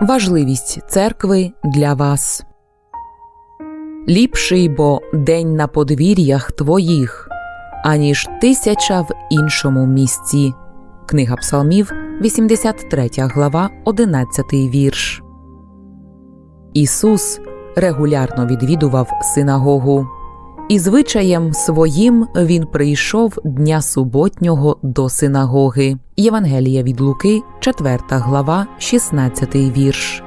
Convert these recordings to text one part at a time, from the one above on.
Важливість церкви для вас. Ліпший бо день на подвір'ях твоїх, аніж тисяча в іншому місці. Книга Псалмів, 83 глава, 11 вірш. Ісус регулярно відвідував синагогу. І звичаєм своїм він прийшов дня суботнього до синагоги. Євангелія від Луки, 4 глава, 16 вірш.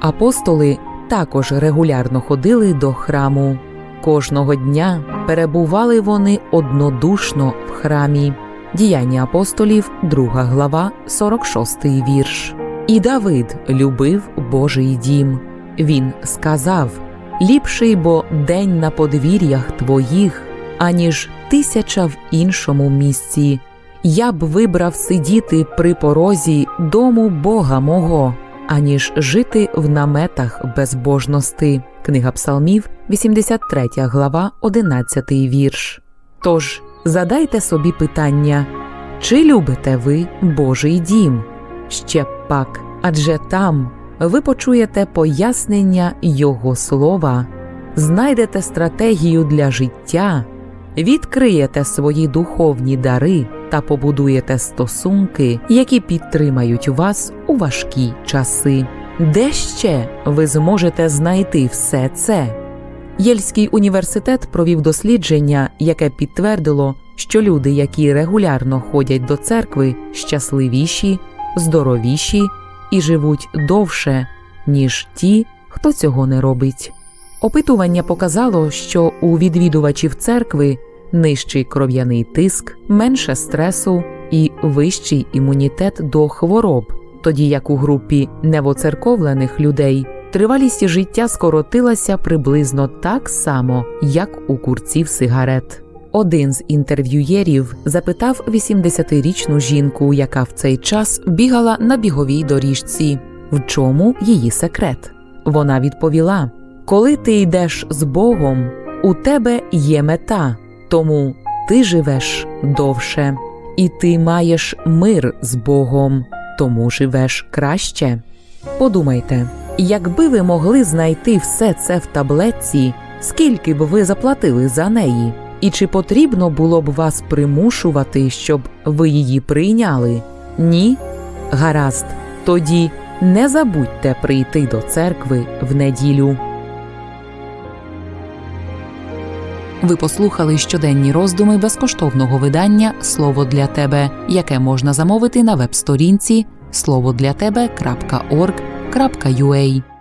Апостоли також регулярно ходили до храму. Кожного дня перебували вони однодушно в храмі. Діяння апостолів, 2 глава, 46 вірш. І Давид любив Божий дім. Він сказав Ліпший бо день на подвір'ях твоїх, аніж тисяча в іншому місці. Я б вибрав сидіти при порозі дому Бога мого, аніж жити в наметах безбожності. Книга Псалмів, 83 глава, 11 вірш. Тож задайте собі питання, чи любите ви Божий дім? Ще пак, адже там ви почуєте пояснення Його слова, знайдете стратегію для життя, відкриєте свої духовні дари та побудуєте стосунки, які підтримають вас у важкі часи. Де ще ви зможете знайти все це? Єльський університет провів дослідження, яке підтвердило, що люди, які регулярно ходять до церкви, щасливіші, здоровіші і живуть довше, ніж ті, хто цього не робить. Опитування показало, що у відвідувачів церкви нижчий кров'яний тиск, менше стресу і вищий імунітет до хвороб, тоді як у групі невоцерковлених людей тривалість життя скоротилася приблизно так само, як у курців сигарет. Один з інтерв'юєрів запитав 80-річну жінку, яка в цей час бігала на біговій доріжці, в чому її секрет. Вона відповіла: Коли ти йдеш з Богом, у тебе є мета, тому ти живеш довше, і ти маєш мир з Богом, тому живеш краще. Подумайте, якби ви могли знайти все це в таблетці, скільки б ви заплатили за неї? І чи потрібно було б вас примушувати, щоб ви її прийняли? Ні? Гаразд, тоді не забудьте прийти до церкви в неділю. Ви послухали щоденні роздуми безкоштовного видання Слово для тебе, яке можна замовити на веб-сторінці словодлятебе.org.ua